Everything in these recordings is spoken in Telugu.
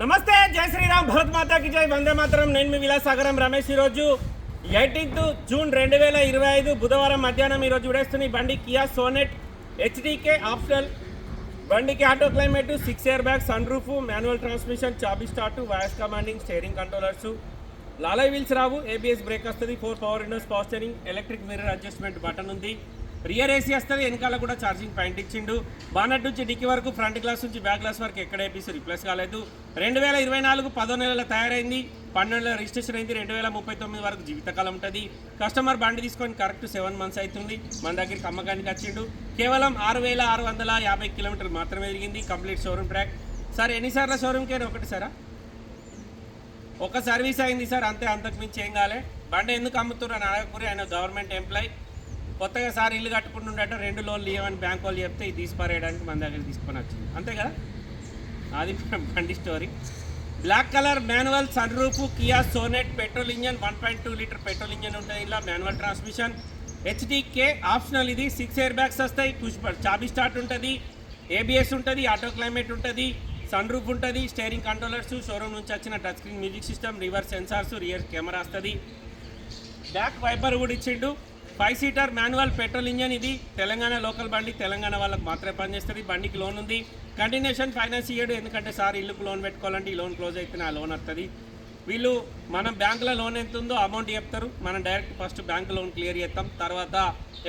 నమస్తే జై శ్రీరామ్ భరత్ మాతాకి జై వందే మాత్రం. నేను మీ విలాసాగరం రమేష్ ఈరోజు ఎయిటీన్త్ జూన్ రెండు వేల ఇరవై ఐదు బుధవారం మధ్యాహ్నం ఈరోజు విడేస్తున్న ఈ బండి కియా సోనెట్ హెచ్డీకే ఆప్షనల్. బండికి auto climate six air bag sun roof manual transmission చాబీ start voice commanding steering controllers. Alloy wheels రావు ఏబిఎస్ బ్రేక్ వస్తుంది four power windows power steering electric mirror adjustment button ఉంది. రియర్ ఏసీ వస్తుంది వెనకాల కూడా ఛార్జింగ్ పాయింట్ ఇచ్చిండు. బానట్ నుంచి డిక్కి వరకు ఫ్రంట్ గ్లాస్ నుంచి బ్యాక్ గ్లాస్ వరకు ఎక్కడ ఏపీసీ రిప్లేస్ కాలేదు. రెండు వేల ఇరవై నాలుగు పదో నెలల తయారైంది. పన్నెండులో రిజిస్ట్రేషన్ అయింది. రెండు వేల ముప్పై తొమ్మిది వరకు జీవితకాలం ఉంటుంది. కస్టమర్ బండి తీసుకొని కరెక్ట్ సెవెన్ మంత్స్ అవుతుంది. మన దగ్గరికి అమ్మకానికి వచ్చిండు. కేవలం ఆరు వేల ఆరు వందల యాభై కిలోమీటర్లు మాత్రమే తిరిగింది. కంప్లీట్ షోరూమ్ ట్రాక్ సార్ ఎన్నిసార్లు షోరూమ్కి ఒకటి సారా? ఒక సర్వీస్ అయింది సార్. అంతే అంతకు మించి ఏం కాలే. బండి ఎందుకు అమ్ముతున్నారు అడగకూరి ఆయన గవర్నమెంట్ ఎంప్లాయ్. కొత్తగా సార్ ఇల్లు కట్టుకుంటుండట రెండు లోన్లు ఇవ్వమని బ్యాంక్ వాళ్ళు చెప్తే ఇది తీసిపారేయడానికి మన దగ్గర తీసుకొని వచ్చింది. అంతే కదా? అది బండి story. Black colour manual sun roof Kia Sonet petrol engine one point two litre petrol engine ఉంటుంది ఇలా మాన్యువల్ ట్రాన్స్మిషన్ హెచ్డికే ఆప్షనల్ ఇది. సిక్స్ ఎయిర్ బ్యాగ్స్ వస్తాయి. పుష్ చాబీ స్టార్ట్ ఉంటుంది. ఏబిఎస్ ఉంటుంది. ఆటో క్లైమేట్ ఉంటుంది. సన్ రూఫ్ ఉంటుంది. స్టేరింగ్ కంట్రోలర్స్ షోరూమ్ నుంచి వచ్చిన touch screen music system reverse sensors rear camera వస్తుంది. బ్యాక్ వైపర్ కూడా ఇచ్చిండు. Five seater manual petrol engine ఇది. తెలంగాణ లోకల్ బండి తెలంగాణ వాళ్ళకి మాత్రమే పనిచేస్తుంది. బండికి లోన్ ఉంది. కంటిన్యూషన్ ఫైనాన్స్ ఇయ్యడు. ఎందుకంటే సార్ ఇల్లుకు లోన్ పెట్టుకోవాలంటే ఈ లోన్ క్లోజ్ అయితే ఆ లోన్ వస్తుంది వీళ్ళు మనం బ్యాంకులో లోన్ ఎంత ఉందో అమౌంట్ చెప్తారు. మనం direct first bank loan clear చేస్తాం. తర్వాత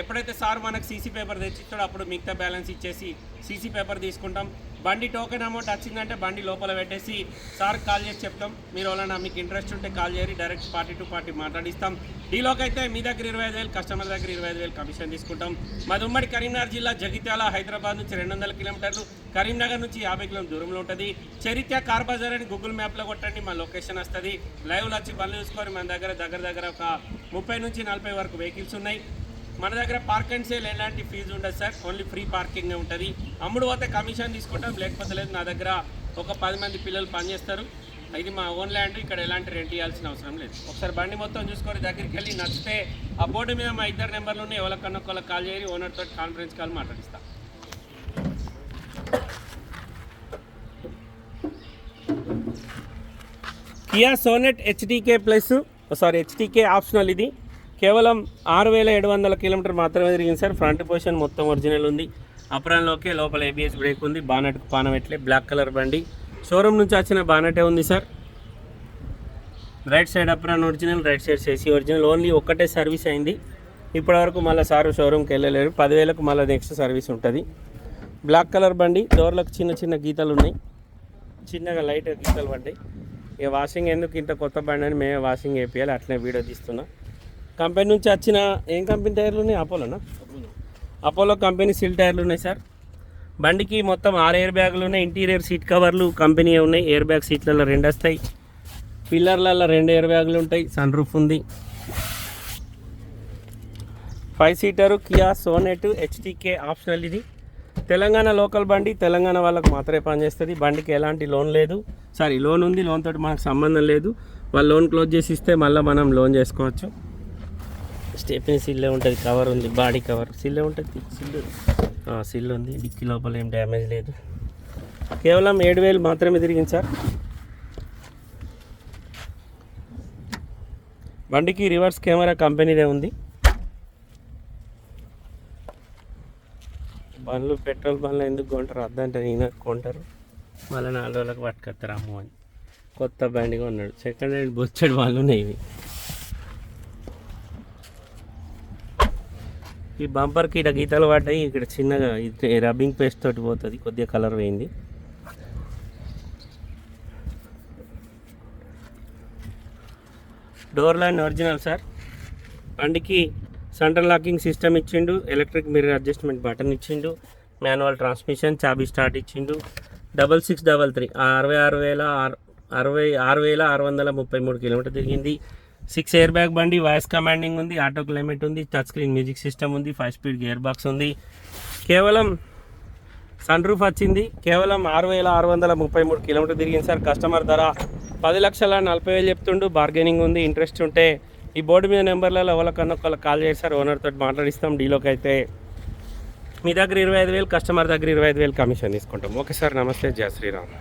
ఎప్పుడైతే సార్ మనకు సీసీ పేపర్ తెచ్చిస్తాడో అప్పుడు మిగతా బ్యాలెన్స్ ఇచ్చేసి సీసీ పేపర్ తీసుకుంటాం. బండి టోకెన్ అమౌంట్ వచ్చిందంటే బండి లోపల పెట్టేసి సార్ కాల్ చేసి చెప్తాం. మీరు ఎవరైనా మీకు ఇంట్రెస్ట్ ఉంటే కాల్ చేయరి డైరెక్ట్ పార్టీ టు పార్టీ మాట్లాడిస్తాం. డీలోకి అయితే మీ దగ్గర ఇరవై ఐదు వేలు కస్టమర్ దగ్గర ఇరవై ఐదు వేలు కమిషన్ తీసుకుంటాం. మాది ఉమ్మడి కరీంనగర్ జిల్లా జగిత్యాల హైదరాబాద్ నుంచి రెండు వందల కిలోమీటర్లు కరీంనగర్ నుంచి యాభై కిలోమీటర్ దూరంలో ఉంటుంది. చరిత్ర కార్ బజార్ అని గూగుల్ మ్యాప్లో కొట్టండి మా లొకేషన్ వస్తుంది. లైవ్లో వచ్చి బండ్లు చూసుకొని మన దగ్గర దగ్గర దగ్గర ఒక ముప్పై నుంచి నలభై వరకు వెహికల్స్ ఉన్నాయి. మన దగ్గర పార్క్ అండ్ సేల్ ఎలాంటి ఫీజు ఉండదు సార్. ఓన్లీ ఫ్రీ పార్కింగ్ ఉంటుంది. అమ్ముడు పోతే కమిషన్ తీసుకుంటాం. లేకపోతే లేదు నా దగ్గర ఒక పది మంది పిల్లలు పనిచేస్తారు. ఇది మా ఓన్ ల్యాండ్ ఇక్కడ ఎలాంటి రెంట్ ఇవ్వాల్సిన అవసరం లేదు. ఒకసారి బండి మొత్తం చూసుకొని దగ్గరికి వెళ్ళి నచ్చితే ఆ బోర్డు మీద మా ఇద్దరు నెంబర్లు ఉన్నాయి. ఎవరికన్నా ఒకళ్ళకి కాల్ చేసి ఓనర్తో conference call మాట్లాడిస్తా. Kia Sonet HTK plus sorry HTK optional ఇది. కేవలం ఆరు వేల ఏడు వందల కిలోమీటర్ మాత్రమే తిరిగింది సార్. ఫ్రంట్ పొజిషన్ మొత్తం ఒరిజినల్ ఉంది. అప్రాన్లోకే లోపల ఏబిఎస్ బ్రేక్ ఉంది. బానెట్కు పానవెట్లే బ్లాక్ కలర్ బండి. షోరూమ్ నుంచి వచ్చిన బానెటే ఉంది sir? Right side apron original right side chassis original only ఒక్కటే సర్వీస్ అయింది. ఇప్పటివరకు మళ్ళీ సార్ షోరూమ్కి వెళ్ళలేరు. పదివేలకు మళ్ళీ నెక్స్ట్ సర్వీస్ ఉంటుంది. బ్లాక్ కలర్ బండి. డోర్లకు చిన్న చిన్న గీతలు ఉన్నాయి. చిన్నగా లైట్ గీతలు పడ్డాయి. ఇక వాషింగ్ ఎందుకు ఇంత కొత్త బండి అని మేమే వాషింగ్ వేపియాలి అట్లనే వీడియో తీస్తున్నా. కంపెనీ నుంచి వచ్చిన ఏం కంపెనీ టైర్లు ఉన్నాయి? అపోలోనా? అపోలో కంపెనీ సిల్ టైర్లు ఉన్నాయి సార్. బండికి మొత్తం ఆరు ఎయిర్ బ్యాగులు ఉన్నాయి. ఇంటీరియర్ సీట్ కవర్లు కంపెనీ ఉన్నాయి. ఎయిర్ బ్యాగ్ సీట్లలో రెండు వస్తాయి. పిల్లర్లలో రెండు ఎయిర్ బ్యాగులు ఉంటాయి. సన్ రూఫ్ ఉంది. Five seater Kia Sonet HTK optional ఇది. తెలంగాణ లోకల్ బండి తెలంగాణ వాళ్ళకు మాత్రమే పనిచేస్తుంది. బండికి ఎలాంటి లోన్ లేదు. సారీ లోన్ ఉంది. లోన్ తోటి మనకు సంబంధం లేదు. వాళ్ళు లోన్ క్లోజ్ చేసి ఇస్తే మళ్ళీ మనం లోన్ చేసుకోవచ్చు. స్టెఫిన్ సిల్లే ఉంటుంది కవర్ ఉంది బాడీ కవర్. సిల్లే ఉంటుంది సిల్లు. సిల్ ఉంది డిక్కి లోపల ఏం డ్యామేజ్ లేదు. కేవలం ఏడు వేలు మాత్రమే తిరిగింది సార్. బండికి రివర్స్ కెమెరా కంపెనీదే ఉంది. బండ్లు పెట్రోల్ బండ్లు ఎందుకు కొంటారు? అద్దంటే నేను కొంటారు. మళ్ళీ నాలుగు రోజులకు పట్టుకొస్తారు అమ్మ అని. కొత్త బండి కొన్నాడు సెకండ్ హ్యాండ్ బొచ్చడి వాళ్ళు ఉన్నాయి ఇవి. ఈ బంపర్కి ఇక్కడ గీతలు పడ్డాయి. ఇక్కడ చిన్నగా రబ్బింగ్ పేస్ట్ తోటి పోతుంది. కొద్దిగా కలర్ పోయింది. డోర్ లైన్ ఒరిజినల్ సార్ బండికి సెంట్రల్ లాకింగ్ సిస్టమ్ ఇచ్చిండు. ఎలక్ట్రిక్ మిర్రర్ అడ్జస్ట్మెంట్ బటన్ ఇచ్చిండు. మాన్యువల్ ట్రాన్స్మిషన్ చాబీ స్టార్ట్ ఇచ్చిండు. డబల్ సిక్స్ డబల్ త్రీ అరవై ఆరు వేల ఆరు అరవై ఆరు వేల ఆరు వందల ముప్పై మూడు కిలోమీటర్ తిరిగింది. సిక్స్ ఎయిర్ బ్యాగ్ బండి వాయిస్ కమాండింగ్ ఉంది ఆటో క్లైమేట్ ఉంది టచ్ స్క్రీన్ మ్యూజిక్ సిస్టమ్ ఉంది ఫైవ్ స్పీడ్ గేర్ బాక్స్ ఉంది. కేవలం సన్ రూఫ్ వచ్చింది. కేవలం ఆరు వేల ఆరు వందల ముప్పై మూడు కిలోమీటర్ తిరిగింది సార్. కస్టమర్ ధర పది లక్షల నలభై వేలు చెప్తుండు. బార్గెనింగ్ ఉంది ఇంట్రెస్ట్ ఉంటే ఈ బోర్డు మీద నెంబర్లలో ఎవరికన్నా ఒకళ్ళు కాల్ చేశారు ఓనర్ తోటి మాట్లాడిస్తాం డీలోకి అయితే. మీ దగ్గర ఇరవై ఐదు వేలు కస్టమర్ దగ్గర ఇరవై ఐదు వేలు కమిషన్ తీసుకుంటాం. ఓకే సార్ నమస్తే. జయ శ్రీరామ్.